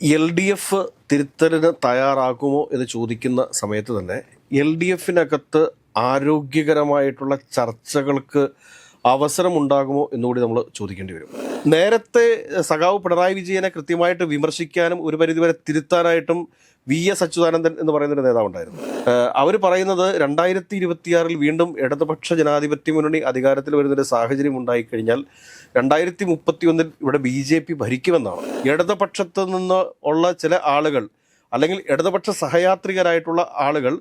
L D F തിരുത്തലിന് തയ്യാറാകുമോ എന്ന് ചോദിക്കുന്ന സമയത്ത് തന്നെ എൽ ഡി എഫിനകത്ത് ആരോഗ്യകരമായിട്ടുള്ള ചർച്ചകൾക്ക് അവസരമുണ്ടാകുമോ എന്നുകൂടി നമ്മൾ ചോദിക്കേണ്ടി വരും. നേരത്തെ സഖാവ് പിണറായി വിജയനെ കൃത്യമായിട്ട് വിമർശിക്കാനും ഒരു പരിധിവരെ തിരുത്താനായിട്ടും വി എസ് അച്യുതാനന്ദൻ എന്ന് പറയുന്ന ഒരു നേതാവുണ്ടായിരുന്നു അവർ പറയുന്നത് രണ്ടായിരത്തി ഇരുപത്തിയാറിൽ വീണ്ടും ഇടതുപക്ഷ ജനാധിപത്യ മുന്നണി അധികാരത്തിൽ വരുന്നൊരു സാഹചര്യം ഉണ്ടായിക്കഴിഞ്ഞാൽ രണ്ടായിരത്തി മുപ്പത്തി ഒന്നിൽ ഇവിടെ ബി ജെ പി ഭരിക്കുമെന്നാണ്. ഇടതുപക്ഷത്ത് നിന്ന് ഉള്ള ചില ആളുകൾ അല്ലെങ്കിൽ ഇടതുപക്ഷ സഹയാത്രികരായിട്ടുള്ള ആളുകൾ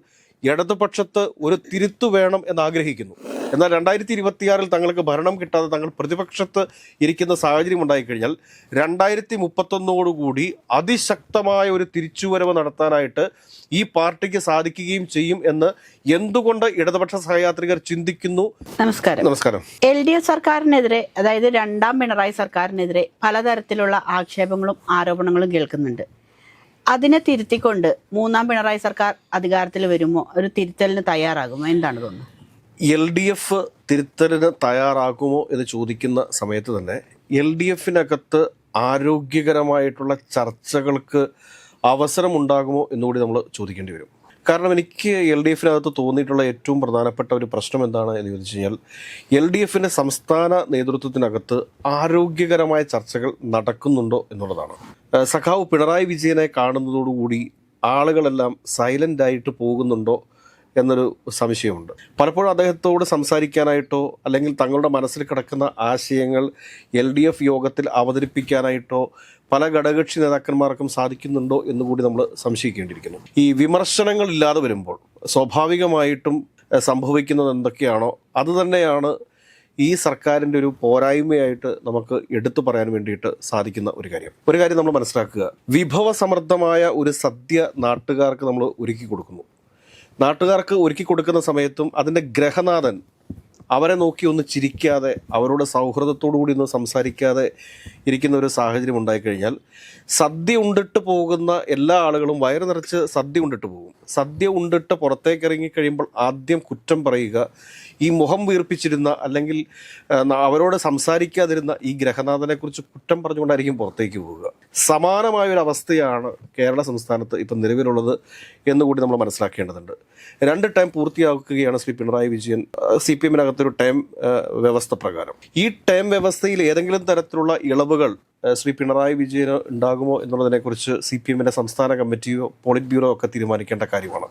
ഇടതുപക്ഷത്ത് ഒരു തിരുത്തു വേണം എന്ന് ആഗ്രഹിക്കുന്നു എന്നാൽ രണ്ടായിരത്തി ഇരുപത്തിയാറിൽ തങ്ങൾക്ക് ഭരണം കിട്ടാതെ തങ്ങൾ പ്രതിപക്ഷത്ത് ഇരിക്കുന്ന സാഹചര്യം ഉണ്ടായിക്കഴിഞ്ഞാൽ രണ്ടായിരത്തി മുപ്പത്തൊന്നോടുകൂടി അതിശക്തമായ ഒരു തിരിച്ചുവരവ് നടത്താനായിട്ട് ഈ പാർട്ടിക്ക് സാധിക്കുകയും ചെയ്യും എന്ന് എന്തുകൊണ്ട് ഇടതുപക്ഷ സഹയാത്രികർ ചിന്തിക്കുന്നു? നമസ്കാരം. നമസ്കാരം. എൽ ഡി എഫ് സർക്കാരിനെതിരെ അതായത് രണ്ടാം പിണറായി സർക്കാരിനെതിരെ പലതരത്തിലുള്ള ആക്ഷേപങ്ങളും ആരോപണങ്ങളും കേൾക്കുന്നുണ്ട്. അതിനെ തിരുത്തിക്കൊണ്ട് മൂന്നാം പിണറായി സർക്കാർ അധികാരത്തിൽ വരുമോ? ഒരു തിരുത്തലിന് തയ്യാറാകുമോ? എന്താണ് തോന്നുന്നത്? എൽ ഡി എഫ് തിരുത്തലിന് തയ്യാറാകുമോ എന്ന് ചോദിക്കുന്ന സമയത്ത് തന്നെ എൽ ഡി എഫിനകത്ത് ആരോഗ്യകരമായിട്ടുള്ള ചർച്ചകൾക്ക് അവസരമുണ്ടാകുമോ എന്നുകൂടി നമ്മൾ ചോദിക്കേണ്ടി വരും. കാരണം എനിക്ക് എൽ ഡി എഫിനകത്ത് തോന്നിയിട്ടുള്ള ഏറ്റവും പ്രധാനപ്പെട്ട ഒരു പ്രശ്നം എന്താണ് എന്ന് ചോദിച്ചു കഴിഞ്ഞാൽ എൽ ഡി എഫിന്റെ സംസ്ഥാന നേതൃത്വത്തിനകത്ത് ആരോഗ്യകരമായ ചർച്ചകൾ നടക്കുന്നുണ്ടോ എന്നുള്ളതാണ്. സഖാവ് പിണറായി വിജയനെ കാണുന്നതോടുകൂടി ആളുകളെല്ലാം സൈലന്റായിട്ട് പോകുന്നുണ്ടോ എന്നൊരു സംശയമുണ്ട്. പലപ്പോഴും അദ്ദേഹത്തോട് സംസാരിക്കാനായിട്ടോ അല്ലെങ്കിൽ തങ്ങളുടെ മനസ്സിൽ കിടക്കുന്ന ആശയങ്ങൾ എൽ ഡി എഫ് യോഗത്തിൽ അവതരിപ്പിക്കാനായിട്ടോ പല ഘടകകക്ഷി നേതാക്കന്മാർക്കും സാധിക്കുന്നുണ്ടോ എന്ന് കൂടി നമ്മൾ സംശയിക്കേണ്ടിയിരിക്കുന്നു. ഈ വിമർശനങ്ങൾ ഇല്ലാതെ വരുമ്പോൾ സ്വാഭാവികമായിട്ടും സംഭവിക്കുന്നത് എന്തൊക്കെയാണോ അത് തന്നെയാണ് ഈ സർക്കാരിന്റെ ഒരു പോരായ്മയായിട്ട് നമുക്ക് എടുത്തു പറയാൻ വേണ്ടിയിട്ട് സാധിക്കുന്ന ഒരു കാര്യം. ഒരു കാര്യം നമ്മൾ മനസ്സിലാക്കുക. വിഭവസമൃദ്ധമായ ഒരു സദ്യ നാട്ടുകാർക്ക് നമ്മൾ ഒരുക്കി കൊടുക്കുന്നു. നാട്ടുകാർക്ക് ഒരുക്കി കൊടുക്കുന്ന സമയത്തും അതിന്റെ ഗ്രഹനാഥൻ അവരെ നോക്കി ഒന്ന് ചിരിക്കാതെ അവരോട് സൗഹൃദത്തോടു കൂടി ഒന്ന് സംസാരിക്കാതെ ഇരിക്കുന്ന ഒരു സാഹചര്യം ഉണ്ടായിക്കഴിഞ്ഞാൽ സദ്യ ഉണ്ടിട്ട് പോകുന്ന എല്ലാ ആളുകളും വയറ് നിറച്ച് സദ്യ ഉണ്ടിട്ട് പോകും. സദ്യ ഉണ്ടിട്ട് പുറത്തേക്ക് ഇറങ്ങിക്കഴിയുമ്പോൾ ആദ്യം കുറ്റം പറയുക ഈ മുഖം വീർപ്പിച്ചിരുന്ന അല്ലെങ്കിൽ അവരോട് സംസാരിക്കാതിരുന്ന ഈ ഗ്രഹനാഥനെ കുറിച്ച് കുറ്റം പറഞ്ഞുകൊണ്ടായിരിക്കും പുറത്തേക്ക് പോവുക. സമാനമായ ഒരു അവസ്ഥയാണ് കേരള സംസ്ഥാനത്ത് ഇപ്പം നിലവിലുള്ളത് എന്നുകൂടി നമ്മൾ മനസ്സിലാക്കേണ്ടതുണ്ട്. രണ്ട് ടൈം പൂർത്തിയാക്കുകയാണ് ശ്രീ പിണറായി വിജയൻ സി പി എമ്മിനകത്തൊരു ടൈം വ്യവസ്ഥ പ്രകാരം. ഈ ടൈം വ്യവസ്ഥയിൽ ഏതെങ്കിലും തരത്തിലുള്ള ഇളവുകൾ ശ്രീ പിണറായി വിജയന് ഉണ്ടാകുമോ എന്നുള്ളതിനെക്കുറിച്ച് സി പി എമ്മിന്റെ സംസ്ഥാന കമ്മിറ്റിയോ പോളിറ്റ് ബ്യൂറോ ഒക്കെ തീരുമാനിക്കേണ്ട കാര്യമാണ്.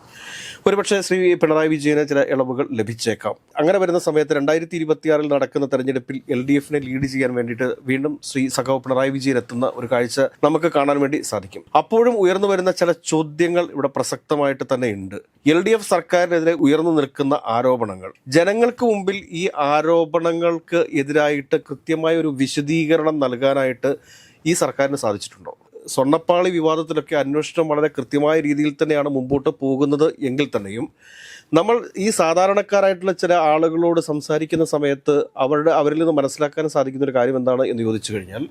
ഒരുപക്ഷെ ശ്രീ പിണറായി വിജയന് ചില ഇളവുകൾ ലഭിച്ചേക്കാം. അങ്ങനെ വരുന്ന സമയത്ത് രണ്ടായിരത്തി ഇരുപത്തിയാറിൽ നടക്കുന്ന തെരഞ്ഞെടുപ്പിൽ എൽ ഡി എഫിനെ ലീഡ് ചെയ്യാൻ വേണ്ടിയിട്ട് വീണ്ടും ശ്രീ സഖാവ് പിണറായി വിജയൻ എത്തുന്ന ഒരു കാഴ്ച നമുക്ക് കാണാൻ വേണ്ടി സാധിക്കും. അപ്പോഴും ഉയർന്നു വരുന്ന ചില ചോദ്യങ്ങൾ ഇവിടെ പ്രസക്തമായിട്ട് തന്നെ ഉണ്ട് എൽ ഡി എഫ് സർക്കാരിനെതിരെ ഉയർന്നു നിൽക്കുന്ന ആരോപണങ്ങൾ. ജനങ്ങൾക്ക് മുമ്പിൽ ഈ ആരോപണങ്ങൾക്ക് എതിരായിട്ട് കൃത്യമായ ഒരു വിശദീകരണം നൽകാനായിട്ട് ഈ സർക്കാരിന് സാധിച്ചിട്ടുണ്ടോ? സ്വർണപ്പാളി വിവാദത്തിലൊക്കെ അന്വേഷണം വളരെ കൃത്യമായ രീതിയിൽ തന്നെയാണ് മുമ്പോട്ട് പോകുന്നത് എങ്കിൽ തന്നെയും നമ്മൾ ഈ സാധാരണക്കാരായിട്ടുള്ള ചില ആളുകളോട് സംസാരിക്കുന്ന സമയത്ത് അവരുടെ അവരിൽ നിന്ന് മനസ്സിലാക്കാൻ സാധിക്കുന്ന ഒരു കാര്യം എന്താണ് എന്ന് ചോദിച്ചു കഴിഞ്ഞാൽ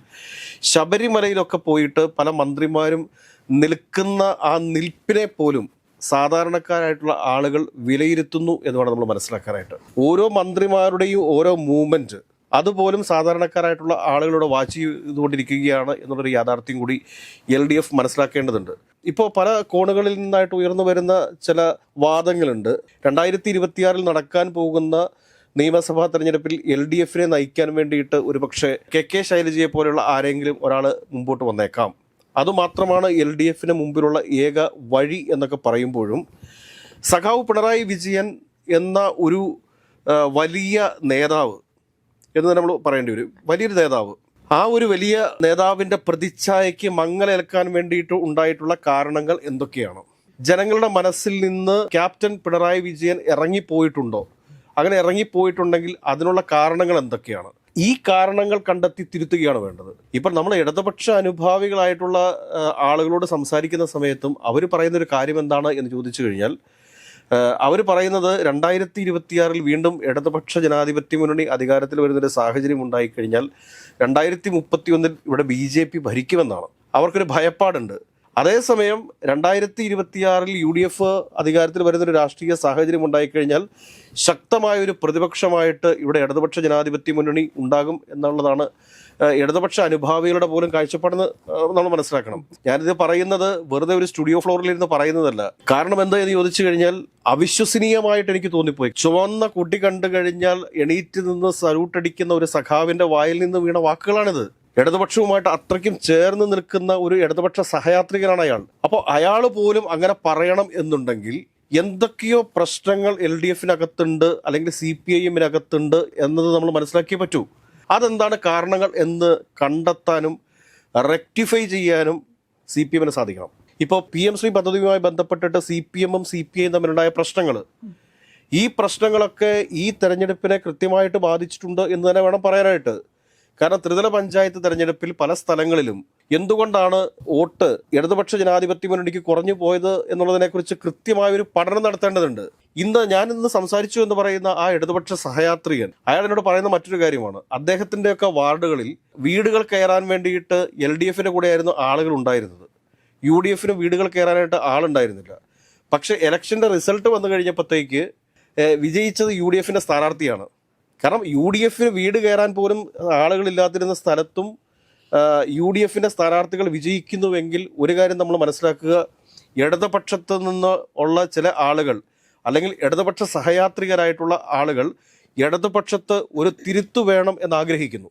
ശബരിമലയിലൊക്കെ പോയിട്ട് പല മന്ത്രിമാരും നിൽക്കുന്ന ആ നിൽപ്പിനെ പോലും സാധാരണക്കാരായിട്ടുള്ള ആളുകൾ വിലയിരുത്തുന്നു എന്ന് വേണം നമ്മൾ മനസ്സിലാക്കാനായിട്ട്. ഓരോ മന്ത്രിമാരുടെയും ഓരോ മൂവ്മെന്റ് അതുപോലും സാധാരണക്കാരായിട്ടുള്ള ആളുകളോട് വാച്ച് ചെയ്തുകൊണ്ടിരിക്കുകയാണ് എന്നുള്ളൊരു യാഥാർത്ഥ്യം കൂടി എൽ ഡി എഫ് മനസ്സിലാക്കേണ്ടതുണ്ട്. ഇപ്പോൾ പല കോണുകളിൽ നിന്നായിട്ട് ഉയർന്നു വരുന്ന ചില വാദങ്ങളുണ്ട്. രണ്ടായിരത്തി ഇരുപത്തിയാറിൽ നടക്കാൻ പോകുന്ന നിയമസഭാ തെരഞ്ഞെടുപ്പിൽ എൽ ഡി എഫിനെ നയിക്കാൻ വേണ്ടിയിട്ട് ഒരുപക്ഷെ കെ കെ ശൈലജയെ പോലെയുള്ള ആരെങ്കിലും ഒരാൾ മുമ്പോട്ട് വന്നേക്കാം. അതുമാത്രമാണ് എൽ ഡി എഫിന് മുമ്പിലുള്ള ഏക വഴി എന്നൊക്കെ പറയുമ്പോഴും സഖാവ് പിണറായി വിജയൻ എന്ന ഒരു വലിയ നേതാവ് എന്ന് നമ്മൾ പറയേണ്ടി വരും. വലിയൊരു നേതാവ്. ആ ഒരു വലിയ നേതാവിന്റെ പ്രതിച്ഛായയ്ക്ക് മങ്ങലേൽക്കാൻ വേണ്ടിയിട്ട് ഉണ്ടായിട്ടുള്ള കാരണങ്ങൾ എന്തൊക്കെയാണ്? ജനങ്ങളുടെ മനസ്സിൽ നിന്ന് ക്യാപ്റ്റൻ പിണറായി വിജയൻ ഇറങ്ങിപ്പോയിട്ടുണ്ടോ? അങ്ങനെ ഇറങ്ങിപ്പോയിട്ടുണ്ടെങ്കിൽ അതിനുള്ള കാരണങ്ങൾ എന്തൊക്കെയാണ്? ഈ കാരണങ്ങൾ കണ്ടെത്തി തിരുത്തുകയാണ് വേണ്ടത്. ഇപ്പം നമ്മൾ ഇടതുപക്ഷ അനുഭാവികളായിട്ടുള്ള ആളുകളോട് സംസാരിക്കുന്ന സമയത്തും അവർ പറയുന്ന ഒരു കാര്യം എന്താണ് എന്ന് ചോദിച്ചു കഴിഞ്ഞാൽ അവർ പറയുന്നത് രണ്ടായിരത്തി ഇരുപത്തിയാറിൽ വീണ്ടും ഇടതുപക്ഷ ജനാധിപത്യ മുന്നണി അധികാരത്തിൽ വരുന്നൊരു സാഹചര്യം ഉണ്ടായിക്കഴിഞ്ഞാൽ രണ്ടായിരത്തി മുപ്പത്തി ഒന്നിൽ ഇവിടെ ബി ജെ പി ഭരിക്കുമെന്നാണ്. അവർക്കൊരു ഭയപ്പാടുണ്ട്. അതേസമയം രണ്ടായിരത്തി ഇരുപത്തിയാറിൽ യു ഡി എഫ് അധികാരത്തിൽ വരുന്നൊരു രാഷ്ട്രീയ സാഹചര്യം ഉണ്ടായിക്കഴിഞ്ഞാൽ ശക്തമായ ഒരു പ്രതിപക്ഷമായിട്ട് ഇവിടെ ഇടതുപക്ഷ ജനാധിപത്യ മുന്നണി ഉണ്ടാകും എന്നുള്ളതാണ് ഇടതുപക്ഷ അനുഭാവികളുടെ പോലും കാഴ്ചപ്പാടെന്ന് നമ്മൾ മനസ്സിലാക്കണം. ഞാനിത് പറയുന്നത് വെറുതെ ഒരു സ്റ്റുഡിയോ ഫ്ലോറിലിരുന്ന് പറയുന്നതല്ല. കാരണം എന്താ എന്ന് ചോദിച്ചു കഴിഞ്ഞാൽ അവിശ്വസനീയമായിട്ട് എനിക്ക് തോന്നിപ്പോയി. ചുവന്ന കുട്ടി കണ്ടു കഴിഞ്ഞാൽ എണീറ്റ് നിന്ന് സല്യൂട്ട് അടിക്കുന്ന ഒരു സഖാവിന്റെ വായിൽ നിന്ന് വീണ വാക്കുകളാണിത്. ഇടതുപക്ഷവുമായിട്ട് അത്രയ്ക്കും ചേർന്ന് നിൽക്കുന്ന ഒരു ഇടതുപക്ഷ സഹയാത്രികനാണ് അയാൾ. അപ്പോൾ അയാൾ പോലും അങ്ങനെ പറയണം എന്നുണ്ടെങ്കിൽ എന്തൊക്കെയോ പ്രശ്നങ്ങൾ എൽ ഡി എഫിനകത്തുണ്ട് അല്ലെങ്കിൽ സി പി ഐ എമ്മിനകത്തുണ്ട് എന്നത് നമ്മൾ മനസ്സിലാക്കിയേ പറ്റൂ. അതെന്താണ് കാരണങ്ങൾ എന്ന് കണ്ടെത്താനും റെക്ടിഫൈ ചെയ്യാനും സി പി എമ്മിന് സാധിക്കണം. ഇപ്പോൾ പി എം ശ്രീ പദ്ധതിയുമായി ബന്ധപ്പെട്ടിട്ട് സി പി എമ്മും സി പി ഐയും തമ്മിലുണ്ടായ പ്രശ്നങ്ങൾ ഈ പ്രശ്നങ്ങളൊക്കെ ഈ തെരഞ്ഞെടുപ്പിനെ കൃത്യമായിട്ട് ബാധിച്ചിട്ടുണ്ട് എന്ന് തന്നെ വേണം പറയാനായിട്ട്. കാരണം ത്രിതല പഞ്ചായത്ത് തെരഞ്ഞെടുപ്പിൽ പല സ്ഥലങ്ങളിലും എന്തുകൊണ്ടാണ് വോട്ട് ഇടതുപക്ഷ ജനാധിപത്യ മുന്നണിക്ക് കുറഞ്ഞു പോയത് എന്നുള്ളതിനെക്കുറിച്ച് കൃത്യമായ ഒരു പഠനം നടത്തേണ്ടതുണ്ട്. ഇന്ന് ഞാൻ ഇന്ന് സംസാരിച്ചു എന്ന് പറയുന്ന ആ ഇടതുപക്ഷ സഹയാത്രികൻ അയാൾ എന്നോട് പറയുന്ന മറ്റൊരു കാര്യമാണ്. അദ്ദേഹത്തിന്റെയൊക്കെ വാർഡുകളിൽ വീടുകൾ കയറാൻ വേണ്ടിയിട്ട് എൽ ഡി എഫിന്റെ കൂടെയായിരുന്നു ആളുകൾ ഉണ്ടായിരുന്നത്. യു ഡി എഫിന് വീടുകൾ കയറാനായിട്ട് ആളുണ്ടായിരുന്നില്ല. പക്ഷെ ഇലക്ഷന്റെ റിസൾട്ട് വന്നു കഴിഞ്ഞപ്പോഴത്തേക്ക് വിജയിച്ചത് യു ഡി എഫിന്റെ സ്ഥാനാർത്ഥിയാണ്. കാരണം യു ഡി എഫിന് വീട് കയറാൻ പോലും ആളുകളില്ലാതിരുന്ന സ്ഥലത്തും യു ഡി എഫിന്റെ സ്ഥാനാർത്ഥികൾ വിജയിക്കുന്നുവെങ്കിൽ ഒരു കാര്യം നമ്മൾ മനസ്സിലാക്കുക ഇടതുപക്ഷത്തു നിന്ന് ഉള്ള ചില ആളുകൾ അല്ലെങ്കിൽ ഇടതുപക്ഷ സഹയാത്രികരായിട്ടുള്ള ആളുകൾ ഇടതുപക്ഷത്ത് ഒരു തിരുത്തു വേണം എന്ന് ആഗ്രഹിക്കുന്നു.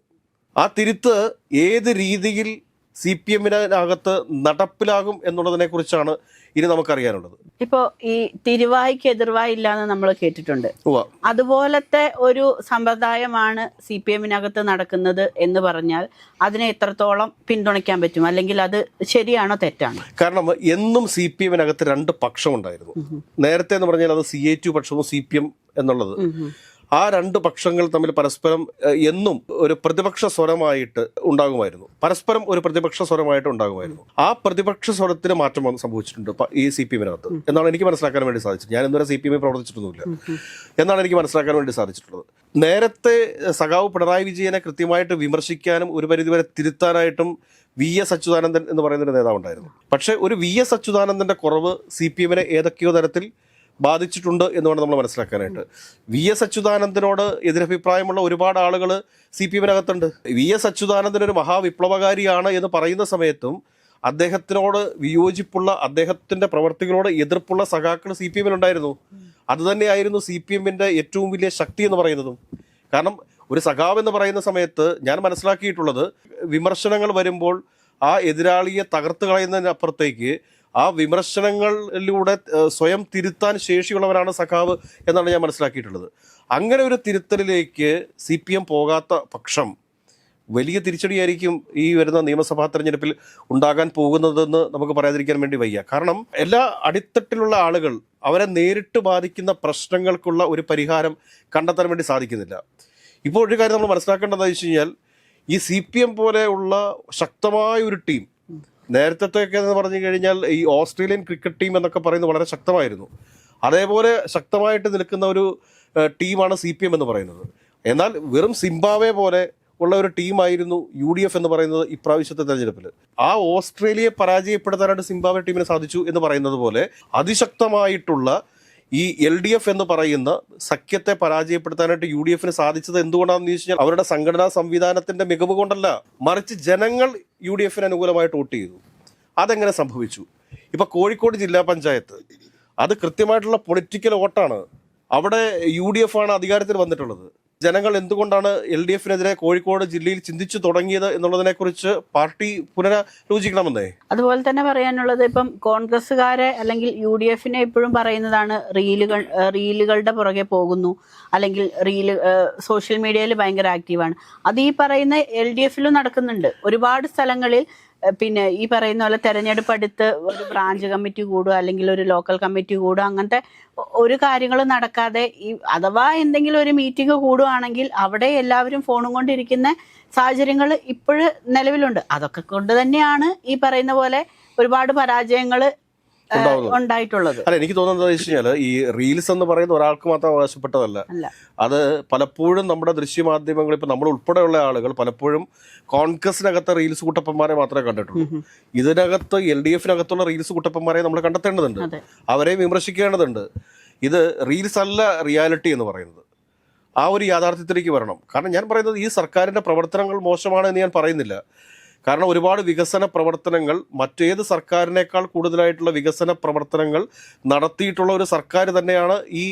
ആ തിരുത്ത് ഏത് രീതിയിൽ സി പി എമ്മിനകത്ത് നടപ്പിലാകും എന്നുള്ളതിനെ കുറിച്ചാണ് ഇനി നമുക്കറിയാനുള്ളത്. ഇപ്പോ ഈ തിരുവായിക്ക് എതിർവായി ഇല്ലാന്ന് നമ്മൾ കേട്ടിട്ടുണ്ട്. അതുപോലത്തെ ഒരു സമ്പ്രദായമാണ് സി പി എമ്മിനകത്ത് നടക്കുന്നത് എന്ന് പറഞ്ഞാൽ അതിനെ എത്രത്തോളം പിന്തുണയ്ക്കാൻ പറ്റും? അല്ലെങ്കിൽ അത് ശരിയാണോ തെറ്റാണോ? കാരണം എന്നും സി പി എമ്മിനകത്ത് രണ്ട് പക്ഷമുണ്ടായിരുന്നു. നേരത്തെ എന്ന് പറഞ്ഞാൽ അത് സി എ ടു പക്ഷവും സി പി എം എന്നുള്ളത്. ആ രണ്ട് പക്ഷങ്ങൾ തമ്മിൽ പരസ്പരം എന്നും ഒരു പ്രതിപക്ഷ സ്വരമായിട്ട് ഉണ്ടാകുമായിരുന്നു. പരസ്പരം ഒരു പ്രതിപക്ഷ സ്വരമായിട്ട് ഉണ്ടാകുമായിരുന്നു. ആ പ്രതിപക്ഷ സ്വരത്തിന് മാറ്റം വന്ന് സംഭവിച്ചിട്ടുണ്ട് ഈ സി പി എമ്മിനകത്ത്. എന്നാണ് എനിക്ക് മനസ്സിലാക്കാൻ വേണ്ടി സാധിച്ചത്. ഞാൻ ഇന്നുവരെ സി പി എമ്മിൽ പ്രവർത്തിച്ചിട്ടൊന്നുമില്ല. എന്നാണ് എനിക്ക് മനസ്സിലാക്കാൻ വേണ്ടി സാധിച്ചിട്ടുള്ളത്. നേരത്തെ സഖാവ് പിണറായി വിജയനെ കൃത്യമായിട്ട് വിമർശിക്കാനും ഒരു പരിധിവരെ തിരുത്താനായിട്ടും വി എസ് അച്യുതാനന്ദൻ എന്ന് പറയുന്ന ഒരു നേതാവ് ഉണ്ടായിരുന്നു പക്ഷേ ഒരു വി എസ് അച്യുതാനന്ദന്റെ കുറവ് സി പി എമ്മിനെ ഏതൊക്കെയോ തരത്തിൽ ബാധിച്ചിട്ടുണ്ട് എന്ന് വേണം നമ്മൾ മനസ്സിലാക്കാനായിട്ട്. വി എസ് അച്യുതാനന്ദനോട് എതിരഭിപ്രായമുള്ള ഒരുപാട് ആളുകൾ സി പി എമ്മിനകത്തുണ്ട്. വി എസ് അച്യുതാനന്ദൻ ഒരു മഹാവിപ്ലവകാരിയാണ് എന്ന് പറയുന്ന സമയത്തും അദ്ദേഹത്തിനോട് വിയോജിപ്പുള്ള അദ്ദേഹത്തിന്റെ പ്രവർത്തികളോട് എതിർപ്പുള്ള സഖാക്കൾ സി പി എമ്മിലുണ്ടായിരുന്നു. അതുതന്നെയായിരുന്നു സി പി എമ്മിന്റെ ഏറ്റവും വലിയ ശക്തി എന്ന് പറയുന്നതും. കാരണം ഒരു സഖാവ് എന്ന് പറയുന്ന സമയത്ത് ഞാൻ മനസ്സിലാക്കിയിട്ടുള്ളത് വിമർശനങ്ങൾ വരുമ്പോൾ ആ എതിരാളിയെ തകർത്ത് കളയുന്നതിനപ്പുറത്തേക്ക് ആ വിമർശനങ്ങളിലൂടെ സ്വയം തിരുത്താൻ ശേഷിയുള്ളവരാണ് സഖാവ് എന്നാണ് ഞാൻ മനസ്സിലാക്കിയിട്ടുള്ളത്. അങ്ങനെ ഒരു തിരുത്തലിലേക്ക് സി പി എം പോകാത്ത പക്ഷം വലിയ തിരിച്ചടിയായിരിക്കും ഈ വരുന്ന നിയമസഭാ തെരഞ്ഞെടുപ്പിൽ ഉണ്ടാകാൻ പോകുന്നതെന്ന് നമുക്ക് പറയാതിരിക്കാൻ വേണ്ടി വയ്യ. കാരണം എല്ലാ അടിത്തട്ടിലുള്ള ആളുകൾ അവരെ നേരിട്ട് ബാധിക്കുന്ന പ്രശ്നങ്ങൾക്കുള്ള ഒരു പരിഹാരം കണ്ടെത്താൻ വേണ്ടി സാധിക്കുന്നില്ല. ഇപ്പോൾ ഒരു കാര്യം നമ്മൾ മനസ്സിലാക്കേണ്ടതെന്ന് വെച്ച് കഴിഞ്ഞാൽ ഈ സി പി എം പോലെയുള്ള ശക്തമായ ഒരു ടീം നേരത്തെ എന്ന് പറഞ്ഞു കഴിഞ്ഞാൽ ഈ ഓസ്ട്രേലിയൻ ക്രിക്കറ്റ് ടീം എന്നൊക്കെ പറയുന്നത് വളരെ ശക്തമായിരുന്നു. അതേപോലെ ശക്തമായിട്ട് നിൽക്കുന്ന ഒരു ടീമാണ് സി പി എം എന്ന് പറയുന്നത്. എന്നാൽ വെറും സിംബാവെ പോലെ ഉള്ള ഒരു ടീമായിരുന്നു യു ഡി എഫ് എന്ന് പറയുന്നത് ഇപ്രാവശ്യത്തെ തെരഞ്ഞെടുപ്പിൽ ആ ഓസ്ട്രേലിയയെ പരാജയപ്പെടുത്താനായിട്ട് സിംബാബ്വെ ടീമിന് സാധിച്ചു എന്ന് പറയുന്നത് പോലെ അതിശക്തമായിട്ടുള്ള ഈ എൽ ഡി എഫ് എന്ന് പറയുന്ന സഖ്യത്തെ പരാജയപ്പെടുത്താനായിട്ട് യു ഡി എഫിന് സാധിച്ചത് എന്തുകൊണ്ടാണെന്ന് ചോദിച്ചു കഴിഞ്ഞാൽ അവരുടെ സംഘടനാ സംവിധാനത്തിന്റെ മികവ് കൊണ്ടല്ല. മറിച്ച് ജനങ്ങൾ യു ഡി എഫിന് അനുകൂലമായിട്ട് വോട്ട് ചെയ്തു. അതെങ്ങനെ സംഭവിച്ചു? ഇപ്പൊ കോഴിക്കോട് ജില്ലാ പഞ്ചായത്ത് അത് കൃത്യമായിട്ടുള്ള പൊളിറ്റിക്കൽ വോട്ടാണ്. അവിടെ യു ഡി എഫ് ആണ് അധികാരത്തിൽ വന്നിട്ടുള്ളത്. ജനങ്ങൾ എന്തുകൊണ്ടാണ് എൽ ഡി എഫിനെതിരെ കോഴിക്കോട് ജില്ലയിൽ ചിന്തിച്ചു തുടങ്ങിയത് എന്നുള്ളതിനെ കുറിച്ച് പാർട്ടി പുനരാലോചിക്കണമെന്നേ? അതുപോലെ തന്നെ പറയാനുള്ളത് ഇപ്പം കോൺഗ്രസ്സുകാരെ അല്ലെങ്കിൽ യു ഡി എഫിനെ എപ്പോഴും പറയുന്നതാണ് റീലുകൾ റീലുകളുടെ പുറകെ പോകുന്നു. അല്ലെങ്കിൽ റീൽ സോഷ്യൽ മീഡിയയിൽ ഭയങ്കര ആക്റ്റീവാണ്. അത് ഈ പറയുന്ന എൽ ഡി എഫിലും നടക്കുന്നുണ്ട്. ഒരുപാട് സ്ഥലങ്ങളിൽ പിന്നെ ഈ പറയുന്ന പോലെ തെരഞ്ഞെടുപ്പ് അടുത്ത് ഒരു ബ്രാഞ്ച് കമ്മിറ്റി കൂടുക അല്ലെങ്കിൽ ഒരു ലോക്കൽ കമ്മിറ്റി കൂടുക അങ്ങനത്തെ ഒരു കാര്യങ്ങളും നടക്കാതെ ഈ അഥവാ എന്തെങ്കിലും ഒരു മീറ്റിംഗ് കൂടുകയാണെങ്കിൽ അവിടെ എല്ലാവരും ഫോണും കൊണ്ടിരിക്കുന്ന സാഹചര്യങ്ങൾ ഇപ്പോഴ് നിലവിലുണ്ട് അതൊക്കെ കൊണ്ട് തന്നെയാണ് ഈ പറയുന്ന പോലെ ഒരുപാട് പരാജയങ്ങൾ. ഉണ്ടായിട്ടുള്ളത്. അല്ല എനിക്ക് തോന്നുന്നത് എന്താ വെച്ച് കഴിഞ്ഞാൽ ഈ റീൽസ് എന്ന് പറയുന്ന ഒരാൾക്ക് മാത്രം അവകാശപ്പെട്ടതല്ല. അത് പലപ്പോഴും നമ്മുടെ ദൃശ്യമാധ്യമങ്ങൾ ഇപ്പൊ നമ്മൾ ഉൾപ്പെടെയുള്ള ആളുകൾ പലപ്പോഴും കോൺഗ്രസിനകത്തെ റീൽസ് കുട്ടപ്പന്മാരെ മാത്രമേ കണ്ടിട്ടുള്ളൂ. ഇതിനകത്ത് എൽ ഡി എഫിനകത്തുള്ള റീൽസ് കുട്ടപ്പന്മാരെ നമ്മൾ കണ്ടെത്തേണ്ടതുണ്ട്. അവരെയും അവരെ വിമർശിക്കേണ്ടതുണ്ട്. ഇത് റീൽസ് അല്ല റിയാലിറ്റി എന്ന് പറയുന്നത്. ആ ഒരു യാഥാർത്ഥ്യത്തിലേക്ക് വരണം. കാരണം ഞാൻ പറയുന്നത് ഈ സർക്കാരിന്റെ പ്രവർത്തനങ്ങൾ മോശമാണ് എന്ന് ഞാൻ പറയുന്നില്ല. കാരണം ഒരുപാട് വികസന പ്രവർത്തനങ്ങൾ മറ്റേത് സർക്കാരിനേക്കാൾ കൂടുതലായിട്ടുള്ള വികസന പ്രവർത്തനങ്ങൾ നടത്തിയിട്ടുള്ള ഒരു സർക്കാർ തന്നെയാണ് ഈ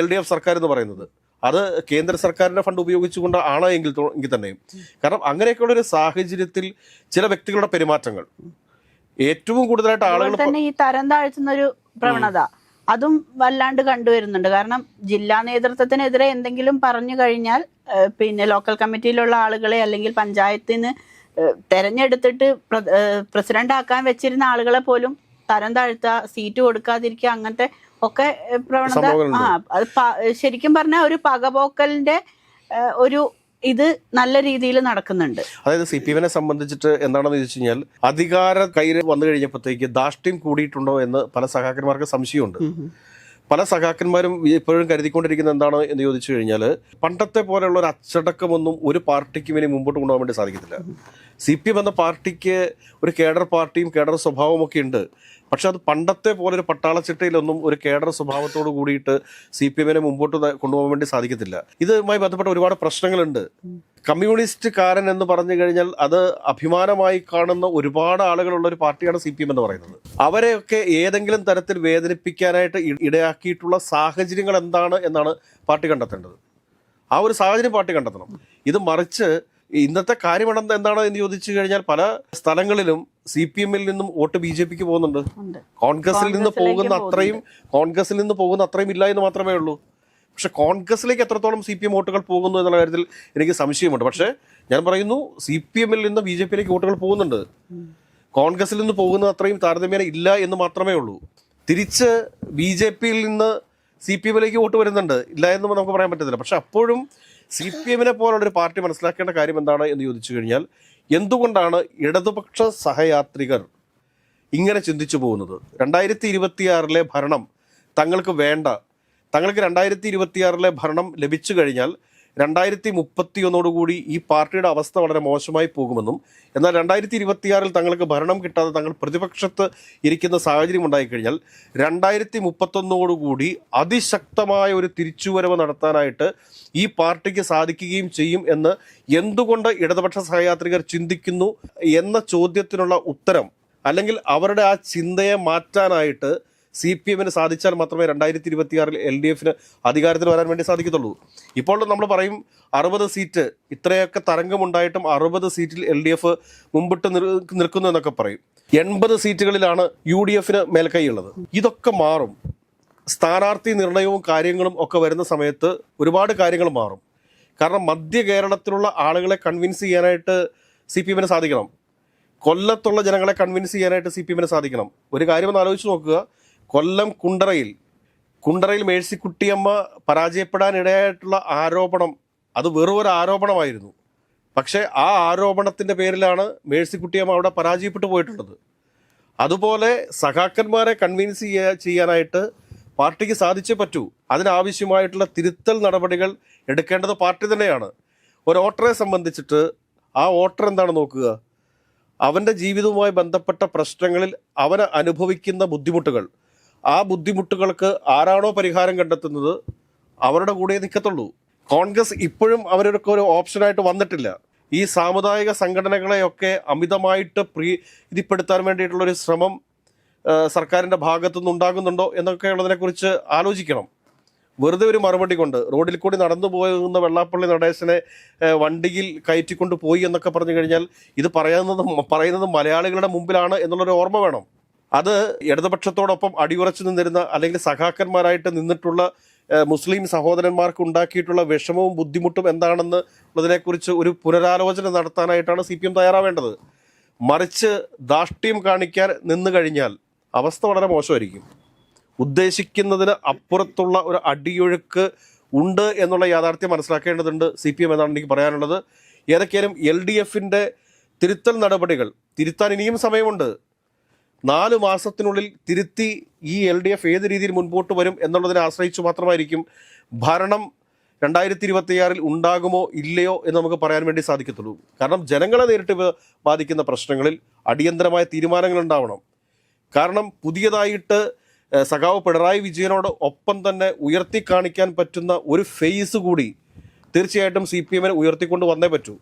എൽ ഡി എഫ് സർക്കാർ എന്ന് പറയുന്നത്. അത് കേന്ദ്ര സർക്കാരിന്റെ ഫണ്ട് ഉപയോഗിച്ചുകൊണ്ട് ആണ് എങ്കിൽ എങ്കിൽ തന്നെയും. കാരണം അങ്ങനെയൊക്കെയുള്ള ഒരു സാഹചര്യത്തിൽ ചില വ്യക്തികളുടെ പെരുമാറ്റങ്ങൾ. ഏറ്റവും കൂടുതലായിട്ട് ആളുകൾ തന്നെ ഈ തരം താഴ്ത്തുന്ന ഒരു പ്രവണത. അതും വല്ലാണ്ട് കണ്ടുവരുന്നുണ്ട്. കാരണം ജില്ലാ നേതൃത്വത്തിനെതിരെ എന്തെങ്കിലും പറഞ്ഞു കഴിഞ്ഞാൽ പിന്നെ ലോക്കൽ കമ്മിറ്റിയിലുള്ള ആളുകളെ അല്ലെങ്കിൽ പഞ്ചായത്തിന് തെരഞ്ഞെടുത്തിട്ട് പ്രസിഡന്റ് ആക്കാൻ വെച്ചിരുന്ന ആളുകളെ പോലും തരം താഴ്ത്തുക സീറ്റ് കൊടുക്കാതിരിക്കുക അങ്ങനത്തെ ഒക്കെ പ്രവണത ആ അത് ശരിക്കും പറഞ്ഞാൽ ഒരു പകപോക്കലിന്റെ ഒരു ഇത് നല്ല രീതിയിൽ നടക്കുന്നുണ്ട്. അതായത് സി പി എമ്മിനെ സംബന്ധിച്ചിട്ട് എന്താണെന്ന് ചോദിച്ചു കഴിഞ്ഞാൽ അധികാര കയ്യിൽ വന്നു കഴിഞ്ഞപ്പോഴത്തേക്ക് ദാഷ്ട്യം കൂടിയിട്ടുണ്ടോ എന്ന് പല സഹാക്കന്മാർക്ക് സംശയമുണ്ട്. പല സഖാക്കന്മാരും ഇപ്പോഴും കരുതിക്കൊണ്ടിരിക്കുന്നത് എന്താണ് എന്ന് ചോദിച്ചു കഴിഞ്ഞാൽ പണ്ടത്തെ പോലെയുള്ള ഒരു അച്ചടക്കമൊന്നും ഒരു പാർട്ടിക്കും ഇനി മുമ്പോട്ട് കൊണ്ടുപോകാൻ വേണ്ടി സാധിക്കത്തില്ല. സി പി എം എന്ന പാർട്ടിക്ക് ഒരു കേഡർ പാർട്ടിയും കേഡർ സ്വഭാവവും ഒക്കെ ഉണ്ട്. പക്ഷെ അത് പണ്ടത്തെ പോലെ ഒരു പട്ടാളച്ചിട്ടയിലൊന്നും ഒരു കേഡർ സ്വഭാവത്തോട് കൂടിയിട്ട് സി പി എമ്മിനെ മുമ്പോട്ട് കൊണ്ടുപോകാൻ വേണ്ടി സാധിക്കത്തില്ല. ഇതുമായി ബന്ധപ്പെട്ട ഒരുപാട് പ്രശ്നങ്ങളുണ്ട്. കമ്മ്യൂണിസ്റ്റ്കാരൻ എന്ന് പറഞ്ഞു കഴിഞ്ഞാൽ അത് അഭിമാനമായി കാണുന്ന ഒരുപാട് ആളുകളുള്ള ഒരു പാർട്ടിയാണ് സി പി എം എന്ന് പറയുന്നത്. അവരെയൊക്കെ ഏതെങ്കിലും തരത്തിൽ വേദനിപ്പിക്കാനായിട്ട് ഇടയാക്കിയിട്ടുള്ള സാഹചര്യങ്ങൾ എന്താണ് എന്നാണ് പാർട്ടി കണ്ടെത്തേണ്ടത്. ആ ഒരു സാഹചര്യം പാർട്ടി കണ്ടെത്തണം. ഇത് മറിച്ച് ഇന്നത്തെ കാര്യമാണ് എന്താണ് എന്ന് ചോദിച്ചു കഴിഞ്ഞാൽ പല സ്ഥലങ്ങളിലും സി പി എമ്മിൽ നിന്നും വോട്ട് ബി ജെ പിക്ക് പോകുന്നുണ്ട്. കോൺഗ്രസിൽ നിന്ന് പോകുന്ന അത്രയും കോൺഗ്രസിൽ നിന്ന് പോകുന്ന അത്രയും ഇല്ല എന്ന് മാത്രമേ ഉള്ളൂ. പക്ഷെ കോൺഗ്രസിലേക്ക് എത്രത്തോളം സി പി എം വോട്ടുകൾ പോകുന്നു എന്നുള്ള കാര്യത്തിൽ എനിക്ക് സംശയമുണ്ട്. പക്ഷേ ഞാൻ പറയുന്നു സി പി എമ്മിൽ നിന്ന് ബി ജെ പിയിലേക്ക് വോട്ടുകൾ പോകുന്നുണ്ട്. കോൺഗ്രസിൽ നിന്ന് പോകുന്ന അത്രയും താരതമ്യേന ഇല്ല എന്ന് മാത്രമേ ഉള്ളൂ. തിരിച്ച് ബി ജെ പിയിൽ നിന്ന് സി പി എമ്മിലേക്ക് വോട്ട് വരുന്നുണ്ട്. ഇല്ല എന്ന് നമുക്ക് പറയാൻ പറ്റത്തില്ല. പക്ഷെ അപ്പോഴും സി പി എമ്മിനെ പോലുള്ളൊരു പാർട്ടി മനസ്സിലാക്കേണ്ട കാര്യം എന്താണ് എന്ന് ചോദിച്ചു കഴിഞ്ഞാൽ എന്തുകൊണ്ടാണ് ഇടതുപക്ഷ സഹയാത്രികർ ഇങ്ങനെ ചിന്തിച്ചു പോകുന്നത്? രണ്ടായിരത്തി ഇരുപത്തിയാറിലെ ഭരണം തങ്ങൾക്ക് വേണ്ട തങ്ങൾക്ക് രണ്ടായിരത്തി ഇരുപത്തിയാറിലെ ഭരണം ലഭിച്ചു കഴിഞ്ഞാൽ രണ്ടായിരത്തി മുപ്പത്തിയൊന്നോടുകൂടി ഈ പാർട്ടിയുടെ അവസ്ഥ വളരെ മോശമായി പോകുമെന്നും എന്നാൽ രണ്ടായിരത്തി ഇരുപത്തിയാറിൽ തങ്ങൾക്ക് ഭരണം കിട്ടാതെ തങ്ങൾ പ്രതിപക്ഷത്ത് ഇരിക്കുന്ന സാഹചര്യം ഉണ്ടായിക്കഴിഞ്ഞാൽ രണ്ടായിരത്തി മുപ്പത്തൊന്നോടുകൂടി അതിശക്തമായ ഒരു തിരിച്ചുവരവ് നടത്താനായിട്ട് ഈ പാർട്ടിക്ക് സാധിക്കുകയും ചെയ്യും എന്ന് എന്തുകൊണ്ട് ഇടതുപക്ഷ സഹയാത്രികർ ചിന്തിക്കുന്നു എന്ന ചോദ്യത്തിനുള്ള ഉത്തരം അല്ലെങ്കിൽ അവരുടെ ആ ചിന്തയെ മാറ്റാനായിട്ട് സി പി എമ്മിന് സാധിച്ചാൽ മാത്രമേ രണ്ടായിരത്തി ഇരുപത്തിയാറിൽ എൽ ഡി എഫിന് അധികാരത്തിൽ വരാൻ വേണ്ടി സാധിക്കത്തുള്ളൂ. ഇപ്പോൾ നമ്മൾ പറയും അറുപത് സീറ്റ് ഇത്രയൊക്കെ തരംഗമുണ്ടായിട്ടും അറുപത് സീറ്റിൽ എൽ ഡി എഫ് മുമ്പിട്ട് നിൽക്കുന്നു എന്നൊക്കെ പറയും. എൺപത് സീറ്റുകളിലാണ് യു ഡി എഫിന് മേൽക്കൈയുള്ളത്. ഇതൊക്കെ മാറും. സ്ഥാനാർത്ഥി നിർണയവും കാര്യങ്ങളും ഒക്കെ വരുന്ന സമയത്ത് ഒരുപാട് കാര്യങ്ങൾ മാറും. കാരണം മധ്യ കേരളത്തിലുള്ള ആളുകളെ കൺവിൻസ് ചെയ്യാനായിട്ട് സി പി എമ്മിന് സാധിക്കണം. കൊല്ലത്തുള്ള ജനങ്ങളെ കൺവിൻസ് ചെയ്യാനായിട്ട് സി പി എമ്മിന് സാധിക്കണം. ഒരു കാര്യം ഒന്ന് ആലോചിച്ച് നോക്കുക. കൊല്ലം കുണ്ടറയിൽ കുണ്ടറയിൽ മേഴ്സിക്കുട്ടിയമ്മ പരാജയപ്പെടാനിടയായിട്ടുള്ള ആരോപണം അത് വെറുമൊരു ആരോപണമായിരുന്നു പക്ഷേ ആ ആരോപണത്തിന്റെ പേരിലാണ് മേഴ്സിക്കുട്ടിയമ്മ അവിടെ പരാജയപ്പെട്ടു പോയിട്ടുള്ളത്. അതുപോലെ സഖാക്കന്മാരെ കൺവിൻസ് ചെയ്യാ ചെയ്യാനായിട്ട് പാർട്ടിക്ക് സാധിച്ചേ പറ്റൂ. അതിനാവശ്യമായിട്ടുള്ള തിരുത്തൽ നടപടികൾ എടുക്കേണ്ടത് പാർട്ടി തന്നെയാണ്. ഒരു വോട്ടറെ സംബന്ധിച്ചിട്ട് ആ വോട്ടർ എന്താണ് നോക്കുക? അവന്റെ ജീവിതവുമായി ബന്ധപ്പെട്ട പ്രശ്നങ്ങളിൽ അവന് അനുഭവിക്കുന്ന ബുദ്ധിമുട്ടുകൾ. ആ ബുദ്ധിമുട്ടുകൾക്ക് ആരാണോ പരിഹാരം കണ്ടെത്തുന്നത് അവരുടെ കൂടെ നിൽക്കത്തുള്ളൂ കോൺഗ്രസ് ഇപ്പോഴും അവരൊക്കെ ഒരു ഓപ്ഷനായിട്ട് വന്നിട്ടില്ല. ഈ സാമുദായിക സംഘടനകളെയൊക്കെ അമിതമായിട്ട് പ്രീതിപ്പെടുത്താൻ വേണ്ടിയിട്ടുള്ളൊരു ശ്രമം സർക്കാരിന്റെ ഭാഗത്തുനിന്ന് ഉണ്ടാകുന്നുണ്ടോ എന്നൊക്കെയുള്ളതിനെക്കുറിച്ച് ആലോചിക്കണം. വെറുതെ ഒരു മറുപടി കൊണ്ട് റോഡിൽ കൂടി നടന്നു പോകുന്ന വെള്ളാപ്പള്ളി നടേശനെ വണ്ടിയിൽ കയറ്റിക്കൊണ്ട് പോയി എന്നൊക്കെ പറഞ്ഞു കഴിഞ്ഞാൽ ഇത് പറയുന്നത് പറയുന്നത് മലയാളികളുടെ മുമ്പിലാണ് എന്നുള്ളൊരു ഓർമ്മ വേണം. അത് ഇടതുപക്ഷത്തോടൊപ്പം അടിയുറച്ചു നിന്നിരുന്ന അല്ലെങ്കിൽ സഖാക്കന്മാരായിട്ട് നിന്നിട്ടുള്ള മുസ്ലിം സഹോദരന്മാർക്ക് ഉണ്ടാക്കിയിട്ടുള്ള വിഷമവും ബുദ്ധിമുട്ടും എന്താണെന്ന് ഉള്ളതിനെക്കുറിച്ച് ഒരു പുനരാലോചന നടത്താനായിട്ടാണ് സി പി എം തയ്യാറാവേണ്ടത്. മറിച്ച് ദാഷ്ട്യം കാണിക്കാൻ നിന്നു കഴിഞ്ഞാൽ അവസ്ഥ വളരെ മോശമായിരിക്കും. ഉദ്ദേശിക്കുന്നതിന് അപ്പുറത്തുള്ള ഒരു അടിയൊഴുക്ക് ഉണ്ട് എന്നുള്ള യാഥാർത്ഥ്യം മനസ്സിലാക്കേണ്ടതുണ്ട് സി പി എം എന്നാണ് എനിക്ക് പറയാനുള്ളത്. ഏതൊക്കെയാലും എൽ ഡി എഫിന്റെ തിരുത്തൽ നടപടികൾ തിരുത്താൻ ഇനിയും സമയമുണ്ട്. നാല് മാസത്തിനുള്ളിൽ തിരുത്തി ഈ എൽ ഡി എഫ് ഏത് രീതിയിൽ മുൻപോട്ട് വരും എന്നുള്ളതിനെ ആശ്രയിച്ചു മാത്രമായിരിക്കും ഭരണം രണ്ടായിരത്തി ഇരുപത്തിയാറിൽ ഉണ്ടാകുമോ ഇല്ലയോ എന്ന് നമുക്ക് പറയാൻ വേണ്ടി സാധിക്കത്തുള്ളൂ. കാരണം ജനങ്ങളെ നേരിട്ട് ബാധിക്കുന്ന പ്രശ്നങ്ങളിൽ അടിയന്തരമായ തീരുമാനങ്ങൾ ഉണ്ടാവണം. കാരണം പുതിയതായിട്ട് സഖാവ് പിണറായി വിജയനോട് ഒപ്പം തന്നെ ഉയർത്തി കാണിക്കാൻ പറ്റുന്ന ഒരു ഫേസ് കൂടി തീർച്ചയായിട്ടും സി പി എമ്മിനെ ഉയർത്തിക്കൊണ്ട് വന്നേ പറ്റൂ.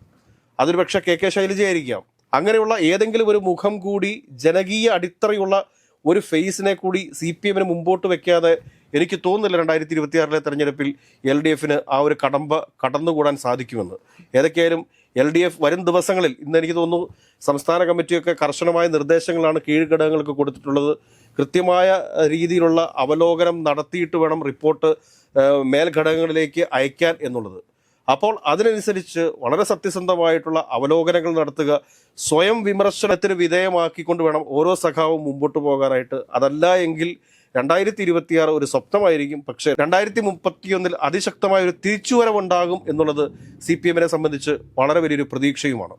അതൊരു പക്ഷേ കെ കെ ശൈലജയായിരിക്കാം. അങ്ങനെയുള്ള ഏതെങ്കിലും ഒരു മുഖം കൂടി ജനകീയ അടിത്തറയുള്ള ഒരു ഫേസിനെ കൂടി സി പി എമ്മിന് മുമ്പോട്ട് വെക്കാതെ എനിക്ക് തോന്നുന്നില്ല രണ്ടായിരത്തി ഇരുപത്തിയാറിലെ തെരഞ്ഞെടുപ്പിൽ എൽ ഡി എഫിന് ആ ഒരു കടമ്പ കടന്നുകൂടാൻ സാധിക്കുമെന്ന്. ഏതൊക്കെയായാലും എൽ ഡി എഫ് വരും ദിവസങ്ങളിൽ ഇന്ന് എനിക്ക് തോന്നുന്നു സംസ്ഥാന കമ്മിറ്റിയൊക്കെ കർശനമായ നിർദ്ദേശങ്ങളാണ് കീഴ്ഘടകങ്ങൾക്ക് കൊടുത്തിട്ടുള്ളത്. കൃത്യമായ രീതിയിലുള്ള അവലോകനം നടത്തിയിട്ട് വേണം റിപ്പോർട്ട് മേൽഘടകങ്ങളിലേക്ക് അയക്കാൻ എന്നുള്ളത്. അപ്പോൾ അതിനനുസരിച്ച് വളരെ സത്യസന്ധമായിട്ടുള്ള അവലോകനങ്ങൾ നടത്തുക സ്വയം വിമർശനത്തിന് വിധേയമാക്കിക്കൊണ്ട് വേണം ഓരോ സഖാവും മുമ്പോട്ട് പോകാനായിട്ട്. അതല്ല എങ്കിൽ രണ്ടായിരത്തി ഇരുപത്തിയാറ് ഒരു സ്വപ്നമായിരിക്കും. പക്ഷേ രണ്ടായിരത്തി മുപ്പത്തിയൊന്നിൽ അതിശക്തമായ ഒരു തിരിച്ചുവരവുണ്ടാകും എന്നുള്ളത് സി പി എമ്മിനെ സംബന്ധിച്ച് വളരെ വലിയൊരു പ്രതീക്ഷയുമാണ്.